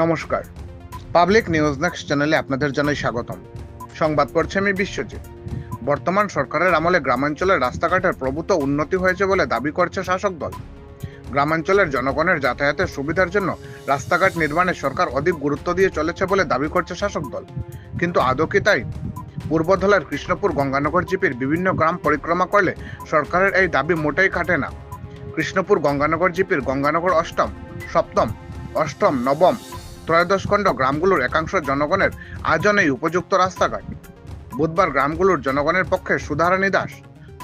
নমস্কার। Public news next চ্যানেলে আপনাদের জানাই স্বাগতম। সংবাদ পড়ছে আমি বিশ্বজিৎ। বর্তমান সরকারের আমলে গ্রামাঞ্চলের রাস্তাঘাটের প্রভূত উন্নতি হয়েছে বলে দাবি করছে শাসক দল। গ্রামাঞ্চলের জনগণের যাতায়াতের সুবিধার জন্য রাস্তাঘাট নির্মাণে সরকার অধিক গুরুত্ব দিয়ে চলেছে বলে দাবি করছে শাসক দল। কিন্তু আদৌ কি তাই? পূর্বধলার কৃষ্ণপুর গঙ্গানগর জিপির বিভিন্ন গ্রাম পরিক্রমা করলে সরকারের এই দাবি মোটেই খাটে না। কৃষ্ণপুর গঙ্গানগর জিপির গঙ্গানগর অষ্টম, সপ্তম, অষ্টম, নবম ত্রয়োদশ খণ্ড গ্রামগুলোর একাংশ জনগণের আজও নেই উপযুক্ত রাস্তাঘাট। বুধবার গ্রামগুলোর জনগণের পক্ষে সুধারানী দাস,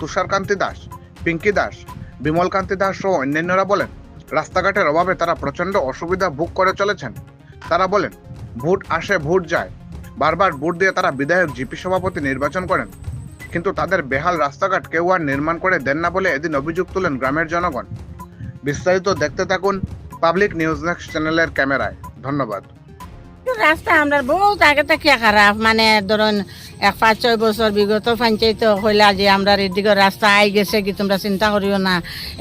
তুষারকান্তি দাস, পিঙ্কি দাস, বিমলকান্তি দাস সহ অন্যান্যরা বলেন, রাস্তাঘাটের অভাবে তারা প্রচণ্ড অসুবিধা ভোগ করে চলেছেন। তারা বলেন, ভোট আসে, ভোট যায়। বারবার ভোট দিয়ে তারা বিধায়ক, জিপি সভাপতি নির্বাচন করেন। কিন্তু তাদের বেহাল রাস্তাঘাট কেউ আর নির্মাণ করে দেন না বলে এদিন অভিযোগ তুলেন গ্রামের জনগণ। বিস্তারিত দেখতে থাকুন পাবলিক নিউজ নেক্সট চ্যানেলের ক্যামেরায়। ধন্যবাদ রাস্তা আমরা বহুত আগে থেকে খারাপ মানে ধরুন এক পাঁচ ছয় বছর বিগত পঞ্চায়েত হইলা যে আমরা এদিকে রাস্তা আই গেছে কি তোমরা চিন্তা করিও না।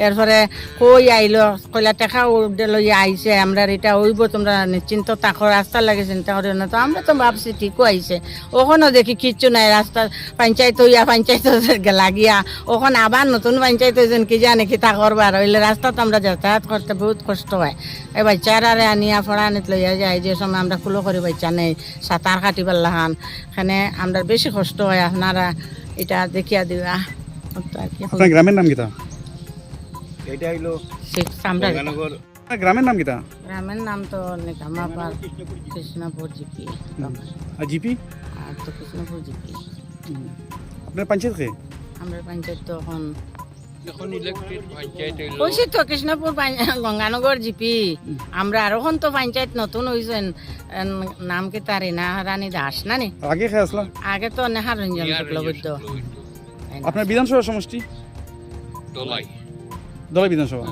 এরপরে কই আইলো কইলা টেকা উঠে লই আইছে আমরা এটা হইব, তোমরা নিশ্চিন্ত তাকো রাস্তা লাগে চিন্তা করিও না। তো আমরা তো ভাবছি ঠিকও আইছে ওখানেও দেখি কিচ্ছু নাই রাস্তা পঞ্চায়েত হইয়া পঞ্চায়েত লাগিয়া ওখান আবার নতুন পঞ্চায়েত হয়েছেন কি জানে কি তা করবার হইলে রাস্তা তো আমরা যাতায়াত করতে বহুত কষ্ট হয়। এই বাচ্চারারে আনিয়া ফড়ানিত লইয়া যায় যে সময় আমরা ফুলো করি বাচ্চা নেই সাঁতার কাটিবার লাহান এখানে আমরা বেশি কষ্ট হয় আপনারা এটা দেখিয়া দিবা। গ্রামের নাম কিতা এটা হইল গঙ্গানগর। গ্রামের নাম কিতা গ্রামের নাম তো নিকামাপার কৃষ্ণপুর জিপি। আর জিপি? আর তো কৃষ্ণপুর জিপি। আপনার পঞ্চায়েত কে? আমরা পঞ্চায়েত তো এখন কইছি তো কৃষ্ণপুর গঙ্গানগর জিপি। আমরা আর এখন তো পঞ্চায়েত নতুন হয়েছেন নাম কি তার না রানী দাস না নি? আগে খেয়ে আসলা? আগে তো নেহার রঞ্জন শুক্লবৈদ্য। আপনার বিধানসভা সমষ্টি? দলাই। দলের বিধানসভা।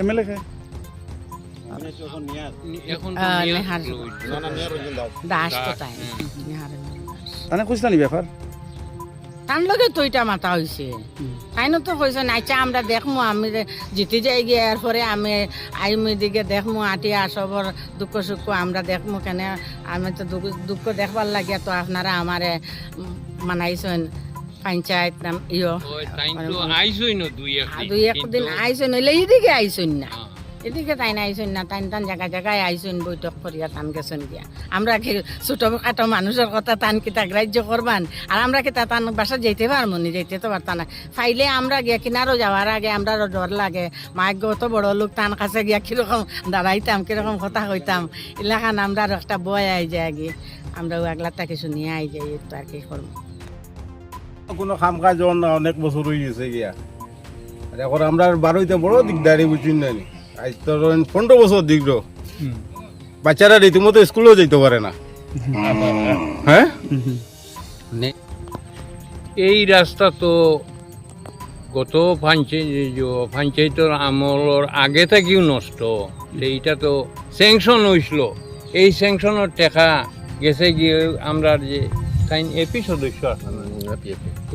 এমএলএ কে? এখন তো আহ, মিয়া নেহার দাস। তো তাই। নেহার রঞ্জন দাস। তানে কইছিলা নি ব্যাপার? তার লগে তো এটা মাথা হয়েছে তাই না তো কইছে আচ্ছা আমরা দেখমু আমি জিতে যাই গিয়ে এরপরে আমি আইমি দিকে দেখমু আটিয়া সবর দুঃখ সুখ আমরা দেখমু কেন আমি তো দুঃখ দুঃখ দেখবার লাগিয়া তো আপনারা আমারে মানাইছেন পঞ্চায়েত নাম ইয়। দুই একদিন আইসেন নইলে এইদিকে আইসেন না। হ্যাঁ, এদিকে তাই না আইসেন না তাই তান জায়গা জায়গায় আইসেন, বৈঠক করিয়া টান গেছেন গিয়া। আমরা কি ছোট খাটো মানুষের কথা টান কিতা গ্রাহ্য করবান আর আমরা কিতা টান বাসা যেতে পারব নি? যেতে তো পারতাম না ফাইলে আমরা গিয়া কিনারও যাওয়ার আগে, আমরা ডর লাগে। মাইক অত বড় লোক টান কাছে গিয়া কীরকম দাঁড়াইতাম কীরকম কথা কইতাম। এলাকান আমরা একটা বয় আই যায় গিয়ে আমরা আগলাটা কিছু নিয়ে আই যাই তো আর কি করব। কোনো কাম কাজ অনেক বছর হয়ে গেছে গিয়া। এখন আমরা বারোইতে বড় দিকদারি বুঝুন নি। আজ তো পনেরো বছর দিক বাচ্চারা রীতিমতো স্কুলেও যেতে পারে না। হ্যাঁ? এই রাস্তা তো গত পঞ্চায়েত পঞ্চায়েতের আমলের আগে থেকেও নষ্ট। এইটা তো স্যাংশন হয়েছিল এই স্যাংশনের টাকা গেছে গিয়ে আমরা যে তাই এপি সদস্য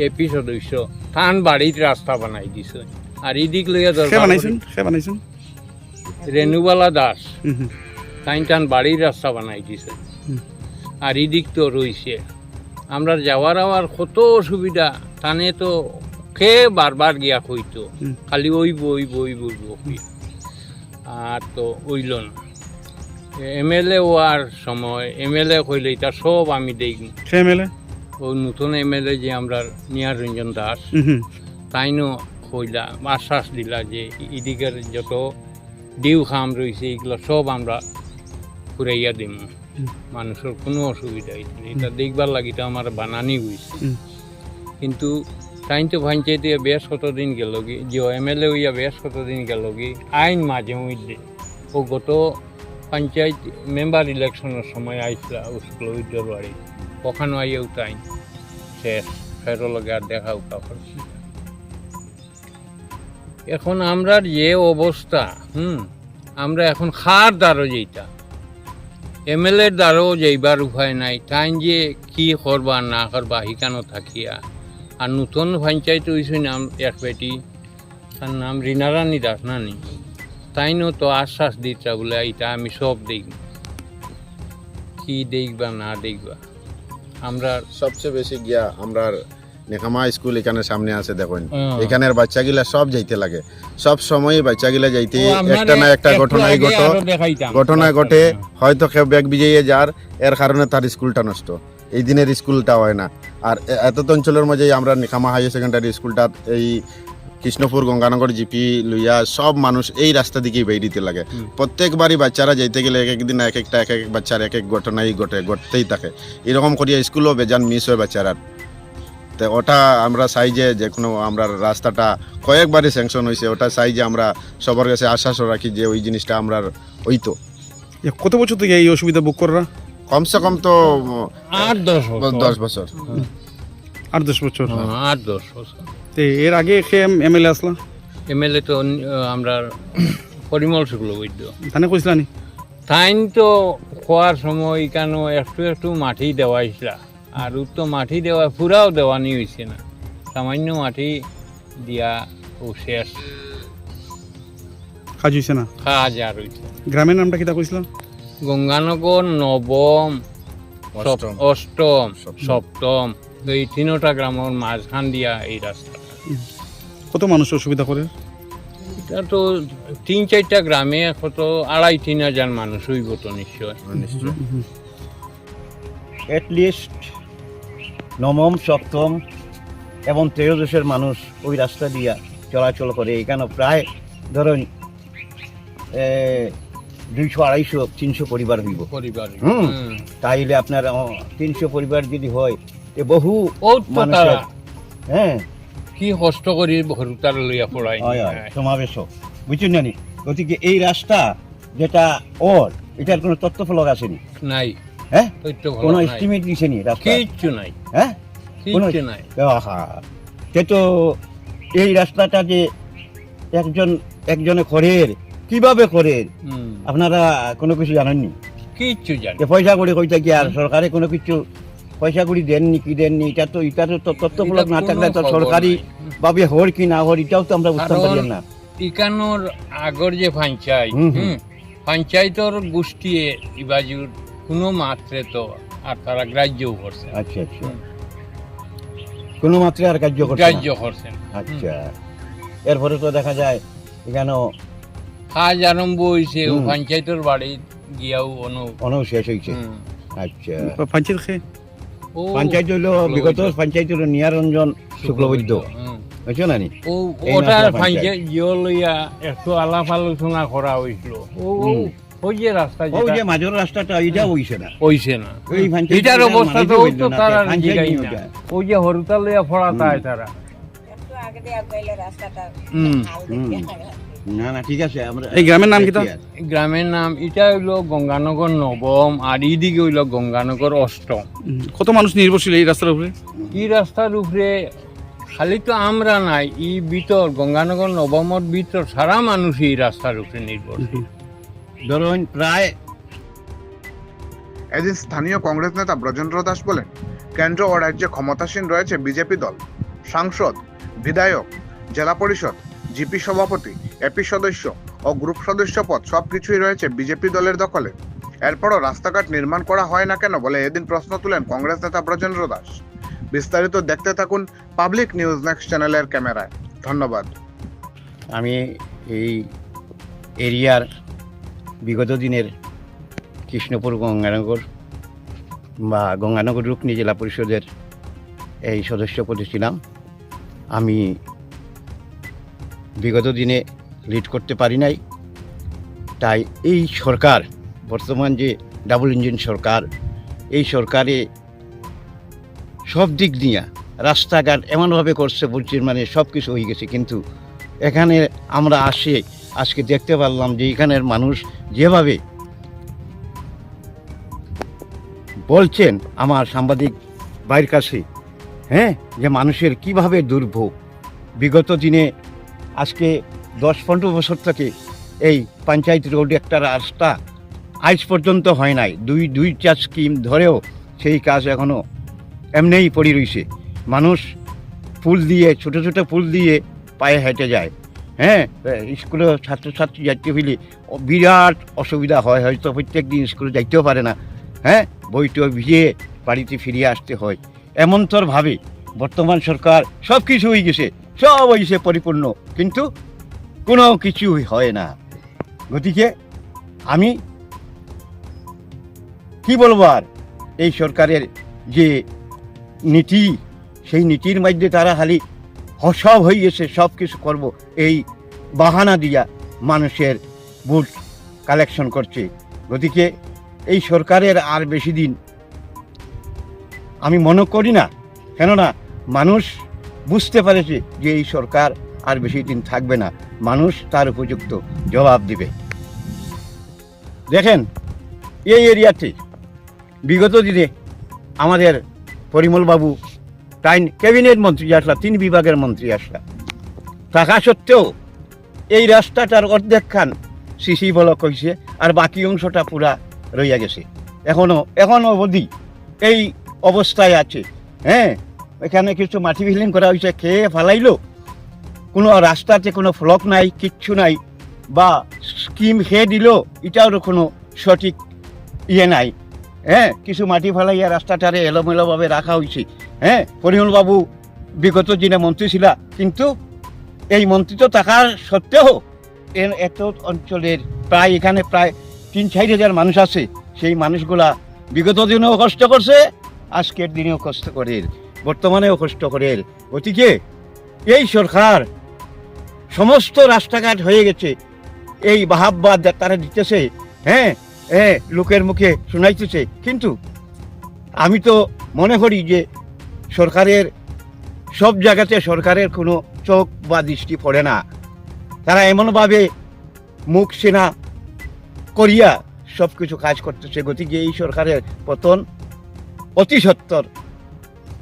এপি সদস্য। থান বাড়ির রাস্তা বানাই দিছে। আর এদিক লইয়া দরকার বানাইছেন বানাইছেন? রেণুবালা দাস। হুম, হুম। টাইন টান বাড়ির রাস্তা বানাই দিছে। আর এদিক তো রইছে। আমরা যাওয়ার আওয়ার কত অসুবিধা টানে তো খে বারবার গিয়া কইতো। খালি ওই বই বই বই বই আর তো ওইল না। এমএলএ হওয়ার সময় এমএলএ কইলে এটা সব আমি দেখি সে এমএলএ? ওই নতুন এমএলএ যে আমরা নিয়ার রঞ্জন দাস তাইনও কইলা আশ্বাস দিলা যে এদিকের যত ডিউ খাম রয়েছে এগুলো সব আমরা ঘুরাইয়া দিম। মানুষের কোনো অসুবিধা হইছে না। এটা দেখবার লাগি তো আমার বানানি হয়েছে কিন্তু তাই তো পঞ্চায়েতে বেশ কতদিন গেল কি যে এমএলএ হইয়া বেশ কতদিন গেল কি আইন মাঝে মধ্যে ও গত পঞ্চায়েত মেম্বার ইলেকশনের সময় আইসলা উস্কুল বাড়ি। ওখানে আইয়াও তাই শেষ। ফেরো লগে আর দেখা উঠা করছি এখন আমরা যে অবস্থা, হুম, আমরা এখন খার দ্বারও যেটা এমএলএর দ্বারও যাইবার উপায় নাই, তাই যে কি করবা, না করবা হিকানো থাকিয়া। আর নতুন পঞ্চায়েত হয়েছে নাম এক বেটি, তার নাম রিনারানী দাস, নানি। তাইনও তো আশ্বাস দিতা বলে, এইটা আমি সব দেখব। কি দেখবা, না দেখবা? আমরা সবচেয়ে বেশি গিয়া আমরা নেকামা স্কুল এখানে সামনে আছে দেখুন। এখানের বাচ্চাগুলা সব যাইতে লাগে। সব সময় বাচ্চাগুলা যাইতে একটা না একটা ঘটনাই ঘট ঘটনা ঘটে হয়তো কেউ ব্যাগ বিজাইয়ে যার এর কারণে তার স্কুলটা নষ্ট। এই দিনের স্কুলটা হয় না। আর এত অঞ্চলের মাঝে আমরা নিখামা হায়ার সেকেন্ডারি স্কুলটা এই কৃষ্ণপুর গঙ্গানগর জিপি লুইয়া সব মানুষ এই রাস্তা দিকেই বেরিয়ে দিতে লাগে। প্রত্যেকবারই বাচ্চারা যাইতে গেলে এক একদিন এক একটা এক এক বাচ্চার এক এক ঘটনাই ঘটে ঘটতেই থাকে। এরকম করিয়া স্কুলও বেজান মিস হয় বাচ্চারা। তো ওটা আমরা চাই যে যে কোনো আমরা রাস্তাটা কয়েকবারই স্যাংশন হয়েছে ওটা চাই যে আমরা সবার কাছে আশ্বাসও রাখি যে ওই জিনিসটা আমরা হইতো। এ কত বছর থেকে এই অসুবিধা বুক করা কমসে কম তো আট দশ দশ বছর। আট দশ বছর। হ্যাঁ, আট দশ বছর। তে এর আগে খে এমএলএ আসলা? এমএলএ তো আমরা পরিমল শুক্ল বৈদ্য। তাহলে কইছিলা নি তাইন তো খোয়ার সময় কেন একটু একটু মাটি দেওয়াইছিল আর তো মাটি দেওয়া পুরাও দেওয়ানি হয়েছে না। সামান্য মাটি দিয়া ও শেষ কাজ হইছে না? কাজ আর হয়েছে গ্রামের নামটা কিতা কইছিলা? গঙ্গানগর নবম অষ্টম। সপ্তম। এই তিনোটা গ্রামের মাঝখান দিয়া এই রাস্তা। কত মানুষ অসুবিধা করে? এটা তো তিন চারটা গ্রামে কত আড়াই তিন হাজার মানুষ হইব তো নিশ্চয়। নিশ্চয়। অ্যাটলিস্ট নবম সপ্তম এবং ত্রয়োদশের মানুষ ওই রাস্তা দিয়া চলাচল করে। এখানে প্রায় ধরুন দুইশো আড়াইশো তিনশো পরিবার হইব। পরিবার। হুম। তাইলে আপনার তিনশো পরিবার যদি হয় এ বহু মানুষের হ্যাঁ। কি কষ্ট করি ভরুতার লইয়া পড়াই। হয় সমাবেশ বুঝছেন জানি গতিকে এই রাস্তা যেটা ওর এটার কোনো তথ্যফলক আসেনি? নাই। হ্যাঁ? কোনো এস্টিমেট দিছেনি রাস্তা কিচ্ছু নাই। হ্যাঁ? কিচ্ছু নাই। আহা। সে তো এই রাস্তাটা যে একজন একজনে করের কীভাবে করে আপনারা কোনো কিছু জানেননি? কিচ্ছু জানি। যে পয়সা করি কইতে কি আর সরকারে কোনো কিছু পয়সা করি দেননি কি দেননি এটা তো এটা তো তথ্যমূলক না থাকলে তো সরকারি ভাবে হর কি না হর এটাও তো আমরা বুঝতে পারি না। ইকানোর আগর যে পঞ্চায়েত পঞ্চায়েতর গোষ্ঠী ইবাজুর কোনো মাত্রে তো আর তারা গ্রাহ্যও করছে আচ্ছা আচ্ছা। কোনো মাত্রে আর কার্য করছে না? গ্রাহ্য করছেন আচ্ছা। এরপরে তো দেখা যায় এখানেও কাজ আরম্ভ হয়েছে ও হুম। পঞ্চায়েতের বাড়ি গিয়াও অনু অনেক শেষ হয়েছে হুম। আচ্ছা। পঞ্চায়েত খে ও পঞ্চায়েত হইল বিগত পঞ্চায়েত হইল নিয়ারঞ্জন শুক্লবৈদ্য। হুম। বুঝছ না নি ও এই ওটা নাচলা পঞ্চায়েত। জিও লইয়া একটু আলাপ আলোচনা করা হয়েছিল ও ও। হুম। ওই যে রাস্তা ওই যে মাঝের রাস্তাটা ওইটা হইছে না। হইছে না। এটার অবস্থা তো ওই তো তারা। ওই যে লইয়া ফড়াতায় তারা। না না ঠিক আছে আমরা এই গ্রামের নাম কিতা? গ্রামের নাম এটা হইল গঙ্গানগর নবম আর এইদিকে হইল গঙ্গানগর অষ্টম। কত মানুষ নির্ভরশীল এই রাস্তার উপরে? এই রাস্তার উপরে খালি তো আমরা নাই ই ভিতর গঙ্গানগর নবমর ভিতর সারা মানুষ এই রাস্তার উপরে নির্ভরশীল। ধরুন প্রায় এদিন স্থানীয় কংগ্রেস নেতা ব্রজেন্দ্র দাস বলেন কেন্দ্র ও রাজ্যে ক্ষমতাসীন রয়েছে বিজেপি দল সাংসদ বিধায়ক জেলা পরিষদ জিপি সভাপতি এপি সদস্য ও গ্রুপ সদস্য পদ সবকিছুই রয়েছে বিজেপি দলের দখলে। এরপরও রাস্তাঘাট নির্মাণ করা হয় না কেন বলে এদিন প্রশ্ন তুলেন কংগ্রেস নেতা ব্রজেন্দ্র দাস। বিস্তারিত দেখতে থাকুন পাবলিক নিউজ নেক্সট চ্যানেলের ক্যামেরায়। ধন্যবাদ। আমি এই এরিয়ার বিগত দিনের কৃষ্ণপুর গঙ্গানগর বা গঙ্গানগর রুকনি জেলা পরিষদের এই সদস্য পদে ছিলাম আমি বিগত দিনে লিড করতে পারি নাই। তাই এই সরকার, বর্তমান যে ডাবল ইঞ্জিন সরকার, এই সরকারে সব দিক নিয়ে রাস্তাঘাট এমনভাবে করছে, বলছে মানে সব কিছু হয়ে গেছে। কিন্তু এখানে আমরা আসে, আজকে দেখতে পারলাম যে এখানের মানুষ যেভাবে বলছেন আমার সাংবাদিক বাইর কাছে হ্যাঁ যে মানুষের কীভাবে দুর্ভোগ। বিগত দিনে, আজকে দশ পনেরো বছর থেকে এই পঞ্চায়েত রোড একটা রাস্তা আজ পর্যন্ত হয় নাই। দুই দুই চার স্কিম ধরেও সেই কাজ এখনও এমনিই পড়ে রয়েছে মানুষ ফুল দিয়ে, ছোট ছোট ফুল দিয়ে পায়ে হেঁটে যায়। হ্যাঁ? স্কুলে ছাত্রছাত্রী যাইতে হইলে বিরাট অসুবিধা হয়, হয়তো প্রত্যেক দিন স্কুলে যাইতেও পারে না। হ্যাঁ বইটা ভিজিয়ে বাড়িতে ফিরিয়ে আসতে হয়। এমনতরভাবে বর্তমান সরকার সব কিছু হয়ে গেছে, সব হয়েছে পরিপূর্ণ, কিন্তু কোনো কিছুই হয় না। গতিকে আমি কি বলব আর? এই সরকারের যে নীতি, সেই নীতির মধ্যে তারা খালি সব হয়ে গেছে সব কিছু করব, এই বাহানা দিয়া মানুষের ভোট কালেকশন করছে। গতিকে এই সরকারের আর বেশি দিন আমি মনে করি না, কেননা মানুষ বুঝতে পারেছে যে এই সরকার আর বেশি দিন থাকবে না। মানুষ তার উপযুক্ত জবাব দিবে। দেখেন, এই এরিয়াতে বিগত দিনে আমাদের পরিমলবাবু টাইন ক্যাবিনেট মন্ত্রী আসলা, তিন বিভাগের মন্ত্রী আসলা। থাকা সত্ত্বেও এই রাস্তাটার অর্ধেক খান সিসি বলক হয়েছে আর বাকি অংশটা পুরা রইয়া গেছে। এখনও এখনও অবধি এই অবস্থায় আছে। হ্যাঁ এখানে কিছু মাটি ফিলিং করা হয়েছে খেয়ে ফালাইলো? কোনো রাস্তাতে কোনো ফ্লক নাই, কিচ্ছু নাই, বা স্কিম খেয়ে দিল, এটাও কোনো সঠিক ইয়ে নাই। হ্যাঁ কিছু মাটি ফেলাইয়া রাস্তাটারে এলোমেলোভাবে রাখা হয়েছে হ্যাঁ পরিমল বাবু, বিগত দিনে মন্ত্রী ছিলা, কিন্তু এই মন্ত্রী তো থাকার সত্ত্বেও এর এত অঞ্চলের প্রায় এখানে প্রায় তিন চার হাজার মানুষ আছে। সেই মানুষগুলা বিগত দিনেও কষ্ট করছে, আজকের দিনেও কষ্ট করে, বর্তমানেও কষ্ট করে। গতিকে এই সরকার সমস্ত রাস্তাঘাট হয়ে গেছে। এই বাহাব্বাদ তারা দিতেছে হ্যাঁ হ্যাঁ লোকের মুখে শোনাইতেছে। কিন্তু আমি তো মনে করি যে সরকারের, সব জায়গাতে সরকারের কোনো চোখ বা দৃষ্টি পড়ে না। তারা এমনভাবে মুখ সেনা করিয়া সব কিছু কাজ করতেছে গতিকে এই সরকারের পতন অতি সত্তর।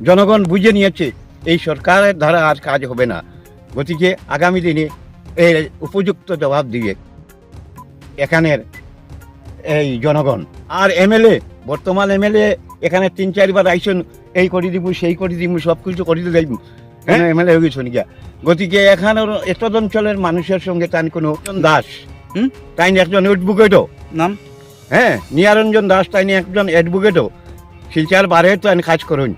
জনগণ বুঝে নিয়েছে, এই সরকারের দ্বারা আর কাজ হবে না। গতিকে আগামী দিনে এর উপযুক্ত জবাব দিবে এখানের এই জনগণ। আর এমএলএ, বর্তমান এমএলএ এখানে তিন চারবার আইসন এই করে দিব সেই করে দিব সব কিছু করে দিব হ্যাঁ? এমএলএ হয়ে গেছেন গিয়া গতিকে এখানের এতদ অঞ্চলের মানুষের সঙ্গে তান কোনো দাস হুম? তাই একজন অ্যাডভোকেটও নাম? হ্যাঁ নিয়ারঞ্জন দাস তাই একজন অ্যাডভোকেটও শিলচার বারে তো কাজ করুন।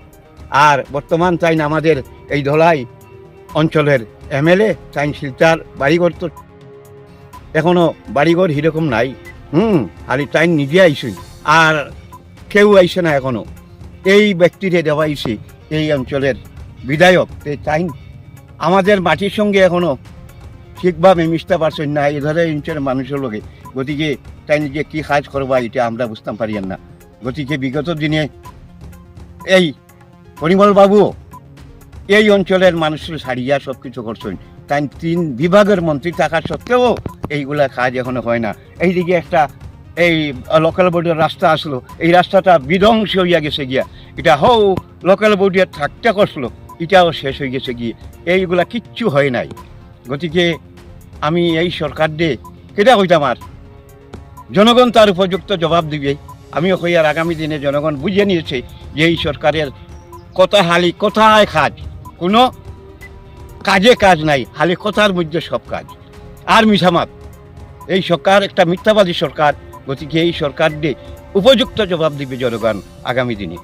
আর বর্তমান তাই আমাদের এই ধলাই অঞ্চলের এমএলএ তাই শিলচার বাড়িঘর তো এখনও বাড়িঘর সেরকম নাই হুম? আর তাই নিজে আইসুন। আর কেউ আইসে না এখনও। এই ব্যক্তিরে দেওয়া আইসে এই অঞ্চলের বিধায়ক তাই আমাদের মাটির সঙ্গে এখনও ঠিকভাবে মিশতে পারছেন না। এই ধরনের অঞ্চলের মানুষের লোকে, গতিকে তাই নিজে কি কাজ করবা এটা আমরা বুঝতাম পারিয়ান না। গতিকে বিগত দিনে এই পরিমল বাবু এই অঞ্চলের মানুষের সারিয়া সব কিছু করছেন। তাই তিন বিভাগের মন্ত্রী থাকা সত্ত্বেও এইগুলা কাজ এখনও হয় না। এইদিকে একটা এই লোকাল বোর্ডের রাস্তা আসলো, এই রাস্তাটা বিধ্বংস হইয়া গেছে গিয়া। এটা হও লোকাল বোর্ডে থাকতে করছিল, এটাও শেষ হয়ে গেছে গিয়ে। এইগুলা কিচ্ছু হয় নাই। গতিকে আমি এই সরকার দিয়ে কেটা কইতাম আর? জনগণ তার উপযুক্ত জবাব দিবে। আমিও কই আর আগামী দিনে জনগণ বুঝে নিয়েছে যে এই সরকারের কথা হালি কোথায় কাজ? কোনো কাজে কাজ নাই, হালি কথার মধ্যে সব কাজ। আর মিশামাত, এই সরকার একটা মিথ্যাবাদী সরকার গতিকে এই সরকার দিয়ে উপযুক্ত জবাব দিবে জনগণ আগামী দিনে।